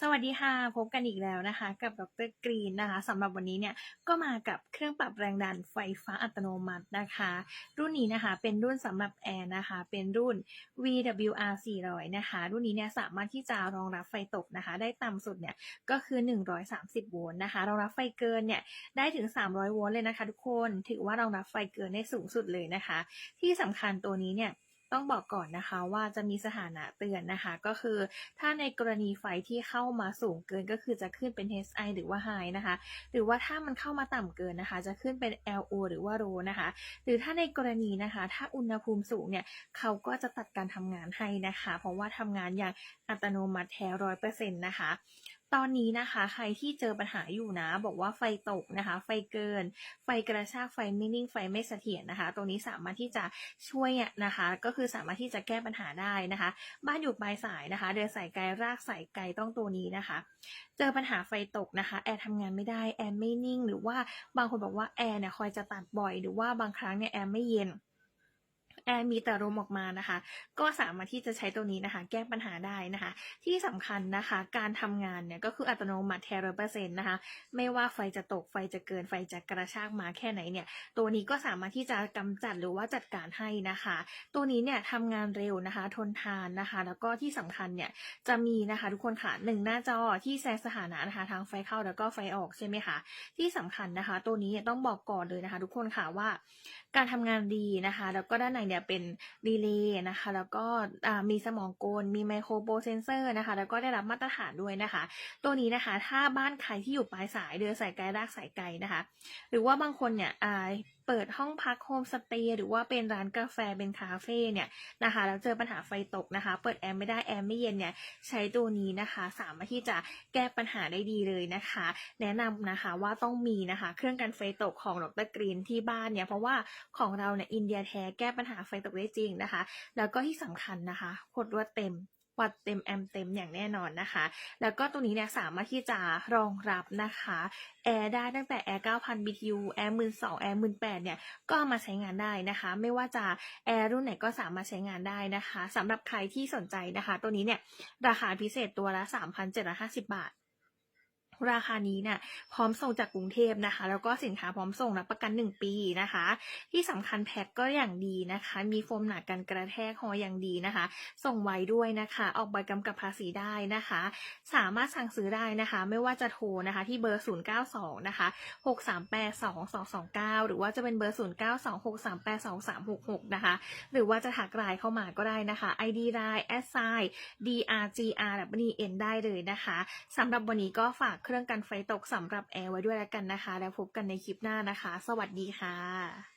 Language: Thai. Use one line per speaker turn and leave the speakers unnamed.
สวัสดีค่ะ พบกันอีกแล้วนะคะ กับดรกรีนนะคะสำหรับวันนี้เนี่ยก็มากับเครื่องปรับแรงดันไฟฟ้าอัตโนมัตินะคะ รุ่นนี้นะคะเป็นรุ่นสำหรับแอร์นะคะ เป็นรุ่น VWR 400นะคะ รุ่นนี้เนี่ยสามารถที่จะรองรับไฟตกนะคะ ได้ต่ำสุดเนี่ยก็คือ 130 โวลต์นะคะ รองรับไฟเกินเนี่ยได้ถึง 300 โวลต์เลยนะคะ ทุกคน ถือว่ารองรับไฟเกินได้สูงสุดเลยนะคะ ที่สำคัญตัวนี้เนี่ย ต้องบอกก่อนนะคะว่าจะมีสถานะเตือนนะคะ ก็คือถ้าในกรณีไฟที่เข้ามาสูงเกินก็คือจะขึ้นเป็น HI หรือว่า High นะคะ หรือว่าถ้ามันเข้ามาต่ำเกินนะคะ จะขึ้นเป็น LO หรือว่า Low นะคะ หรือถ้าในกรณีนะคะ ถ้าอุณหภูมิสูงเนี่ยเขาก็จะตัดการทำงานให้นะคะ เพราะว่าทำงานอย่างอัตโนมัติแท้ร้อยเปอร์เซ็นต์นะคะ ตอนนี้นะคะ ใครที่เจอปัญหาอยู่นะ บอกว่าไฟตกนะคะ ไฟเกิน ไฟกระชากไฟไม่นิ่งไฟไม่เสถียรนะคะ ตรงนี้สามารถที่จะช่วยนะคะ ก็คือสามารถที่จะแก้ปัญหาได้นะคะ บ้านอยู่ปลายสายนะคะ เดินสายไกลรากสายไกลต้องตัวนี้นะคะ เจอปัญหาไฟตกนะคะ แอร์ทำงานไม่ได้แอร์ไม่นิ่ง หรือว่าบางคนบอกว่าแอร์เนี่ยคอยจะตัดบ่อย หรือว่าบางครั้งเนี่ยแอร์ไม่เย็น แอร์มีแต่ลมออกมานะคะ ก็สามารถที่จะใช้ตัวนี้นะคะ แก้ปัญหาได้นะคะ ที่สำคัญนะคะ การทำงานเนี่ยก็คืออัตโนมัติแทร้อยเปอร์เซ็นต์นะคะ ไม่ว่าไฟจะตกไฟจะเกินไฟจะกระชากมาแค่ไหนเนี่ย ตัวนี้ก็สามารถที่จะกำจัดหรือว่าจัดการให้นะคะ ตัวนี้เนี่ยทำงานเร็วนะคะ ทนทานนะคะ แล้วก็ที่สำคัญเนี่ยจะมีนะคะทุกคนค่ะหนึ่งหน้าจอที่แสดงสถานะนะคะ ทางไฟเข้าแล้วก็ไฟออกใช่ไหมคะที่สำคัญนะคะ ตัวนี้เนี่ยต้องบอกก่อนเลยนะคะ ทุกคนค่ะว่า การทำงานดีนะคะ แล้วก็ด้านในเนี่ยเป็นรีเลย์นะคะ แล้วก็มีสมองกล มีไมโครโบเซนเซอร์นะคะ แล้วก็ได้รับมาตรฐานด้วยนะคะ ตัวนี้นะคะ ถ้าบ้านใครที่อยู่ปลายสายเดือสายไกลรากสายไกลนะคะ หรือว่าบางคนเนี่ย เปิดห้องพักโฮมสเตย์หรือว่าเป็นร้านกาแฟเป็นคาเฟ่เนี่ยนะคะแล้วเจอปัญหาไฟตกนะคะ เปิดแอร์ไม่ได้แอร์ไม่เย็นเนี่ยใช้ตัวนี้นะคะสามารถที่จะแก้ปัญหาได้ดีเลยนะคะ แนะนำนะคะว่าต้องมีนะคะเครื่องกันไฟตกของดรกรีนที่บ้านเนี่ยเพราะว่าของเราเนี่ยอินเดียแท้แก้ปัญหาไฟตกได้จริงนะคะ แล้วก็ที่สำคัญนะคะกดรวดเต็ม วัดเต็มแอมเต็มอย่างแน่นอนนะคะ แล้วก็ตัวนี้เนี่ยสามารถที่จะรองรับนะคะแอร์ได้ตั้งแต่แอร์9,000 BTU แอร์12,000แอร์18,000เนี่ยก็มาใช้งานได้นะคะ ไม่ว่าจะแอร์รุ่นไหนก็สามารถใช้งานได้นะคะสำหรับใครที่สนใจนะคะ ตัวนี้เนี่ยราคาพิเศษตัวละ 3,750 บาท ราคานี้เนี่ยพร้อมส่งจากกรุงเทพนะคะ แล้วก็สินค้าพร้อมส่งรับประกัน 1 ปีนะคะ ที่สำคัญแพ็คก็อย่างดีนะคะ มีโฟมหนากันกระแทกหออย่างดีนะคะ ส่งไวด้วยนะคะ ออกใบกำกับภาษีได้นะคะ สามารถสั่งซื้อได้นะคะ ไม่ว่าจะโทรนะคะที่เบอร์ 092 นะคะ 6382229 หรือว่าจะเป็นเบอร์ 0926382366 นะคะ หรือว่าจะถักไลน์เข้ามาก็ได้นะคะ ID ไลน์ s i drgrwn ได้เลยนะคะสำหรับวันนี้ก็ฝากเครื่องกันไฟตกสำหรับแอร์ไว้ด้วยแล้วกันนะคะ แล้วพบกันในคลิปหน้านะคะ สวัสดีค่ะ